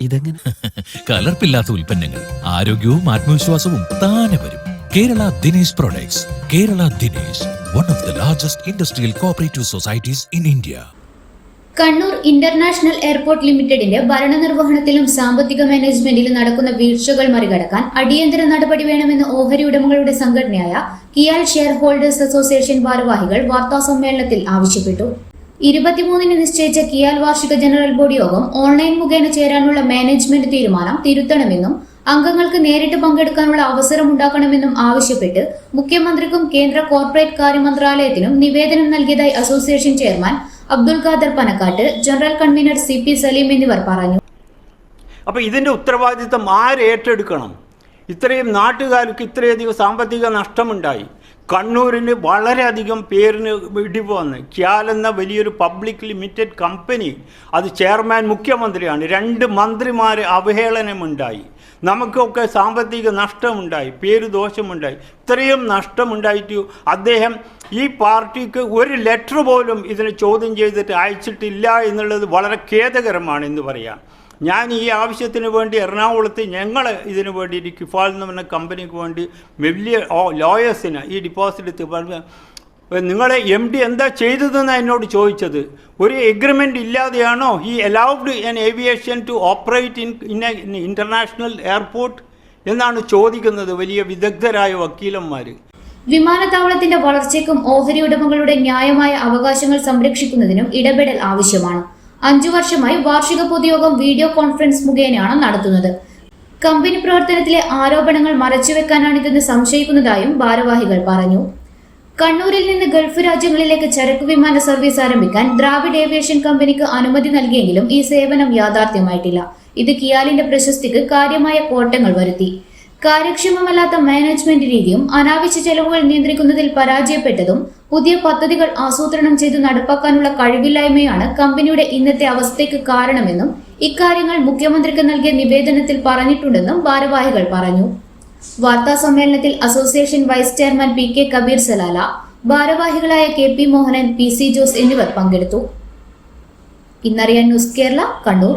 ഇതെങ്ങനെ? കലർപ്പില്ലാത്ത ഉൽപ്പന്നങ്ങൾ ആരോഗ്യവും ആത്മവിശ്വാസവും താനെ വരും. Kerala Dinesh products Kerala Dinesh one of the largest industrial cooperative societies in India Kannur international airport ലിമിറ്റഡിന്റെ ഭരണനിർവഹണത്തിലും സാമ്പത്തിക മാനേജ്മെന്റിലും നടക്കുന്ന വീഴ്ചകൾ മറികടക്കാൻ അടിയന്തര നടപടി വേണമെന്ന് ഓഹരി ഉടമകളുടെ സംഘടനയായ കിയാൽ ഷെയർ ഹോൾഡേഴ്സ് അസോസിയേഷൻ ഭാരവാഹികൾ വാർത്താസമ്മേളനത്തിൽ ആവശ്യപ്പെട്ടു. ഇരുപത്തിമൂന്നിന് നിശ്ചയിച്ച കിയാൽ വാർഷിക ജനറൽ ബോഡി യോഗം ഓൺലൈൻ മുഖേന ചേരാനുള്ള മാനേജ്മെന്റ് തീരുമാനം തിരുത്തണമെന്നും അംഗങ്ങൾക്ക് നേരിട്ട് പങ്കെടുക്കാനുള്ള അവസരം ഉണ്ടാക്കണമെന്നും ആവശ്യപ്പെട്ട് മുഖ്യമന്ത്രിക്കും കേന്ദ്ര കോർപ്പറേറ്റ് കാര്യ മന്ത്രാലയത്തിനും നിവേദനം നൽകിയതായി association chairman Abdul Khader Panakkat general convener C P Saleem എന്നിവർ പറഞ്ഞു. അപ്പോൾ ഇതിന്റെ ഉത്തരവാദിത്തം ആര് ഏറ്റെടുക്കണം? ഇത്രയും നാട്ടുകാർക്ക് ഇത്രയധികം സാമ്പത്തിക നഷ്ടമുണ്ടായി. കണ്ണൂരിന് വളരെയധികം പേരിന് ഇടിവ് വന്ന് ക്യാൽ എന്ന വലിയൊരു പബ്ലിക് ലിമിറ്റഡ് കമ്പനി അത് ചെയർമാൻ മുഖ്യമന്ത്രിയാണ്. രണ്ട് മന്ത്രിമാർ അവഹേളനമുണ്ടായി. നമുക്കൊക്കെ സാമ്പത്തിക നഷ്ടമുണ്ടായി. പേര് ദോഷമുണ്ടായി ഇത്രയും നഷ്ടമുണ്ടായിട്ടു അദ്ദേഹം ഈ പാർട്ടിക്ക് ഒരു ലെറ്റർ പോലും ഇതിനെ ചോദ്യം ചെയ്തിട്ട് അയച്ചിട്ടില്ല എന്നുള്ളത് വളരെ ഖേദകരമാണ് എന്ന് പറയാം. ഞാൻ ഈ ആവശ്യത്തിന് വേണ്ടി എറണാകുളത്ത് ഞങ്ങൾ ഇതിനു വേണ്ടി കിഫാൽ എന്ന് പറഞ്ഞ കമ്പനിക്ക് വേണ്ടി വലിയ ലോയേഴ്സിന് ഈ ഡിപ്പോസിറ്റ് പറഞ്ഞ് നിങ്ങളെ എം ഡി എന്താ ചെയ്തതെന്ന് എന്നോട് ചോദിച്ചത്. ഒരു എഗ്രിമെന്റ് ഇല്ലാതെയാണോ ഈ allowed an aviation to operate in in international airport എന്നാണ് ചോദിക്കുന്നത് വലിയ വിദഗ്ധരായ വക്കീലന്മാർ വിമാനത്താവളത്തിന്റെ വളർച്ചയ്ക്കും ഓഹരി ഉടമകളുടെ ന്യായമായ അവകാശങ്ങൾ സംരക്ഷിക്കുന്നതിനും ഇടപെടൽ ആവശ്യമാണ്. അഞ്ചു വർഷമായി വാർഷിക പൊതുയോഗം വീഡിയോ കോൺഫറൻസ് മുഖേനയാണ് നടത്തുന്നത്. കമ്പനി പ്രവർത്തനത്തിലെ ആരോപണങ്ങൾ മറച്ചുവെക്കാനാണിതെന്ന് സംശയിക്കുന്നതായും ഭാരവാഹികൾ പറഞ്ഞു. കണ്ണൂരിൽ നിന്ന് ഗൾഫ് രാജ്യങ്ങളിലേക്ക് ചരക്ക് വിമാന സർവീസ് ആരംഭിക്കാൻ ദ്രാവിഡ് ഏവിയേഷൻ കമ്പനിക്ക് അനുമതി നൽകിയെങ്കിലും ഈ സേവനം യാഥാർത്ഥ്യമായിട്ടില്ല. ഇത് കിയാലിന്റെ പ്രശസ്തിക്ക് കാര്യമായ കോട്ടങ്ങൾ വരുത്തി. കാര്യക്ഷമമല്ലാത്ത മാനേജ്മെന്റ് രീതിയും അനാവശ്യ ചെലവുകൾ നിയന്ത്രിക്കുന്നതിൽ പരാജയപ്പെട്ടതും പുതിയ പദ്ധതികൾ ആസൂത്രണം ചെയ്ത് നടപ്പാക്കാനുള്ള കഴിവില്ലായ്മയാണ് കമ്പനിയുടെ ഇന്നത്തെ അവസ്ഥയ്ക്ക് കാരണമെന്നും ഇക്കാര്യങ്ങൾ മുഖ്യമന്ത്രിക്ക് നൽകിയ നിവേദനത്തിൽ പറഞ്ഞിട്ടുണ്ടെന്നും ഭാരവാഹികൾ പറഞ്ഞു. വാർത്താ സമ്മേളനത്തിൽ association vice chairman P K Kabeer Salalah ഭാരവാഹികളായ K P Mohanan P C Jose എന്നിവർ പങ്കെടുത്തു. ഇന്നറിയാൻ news Kerala Kannur.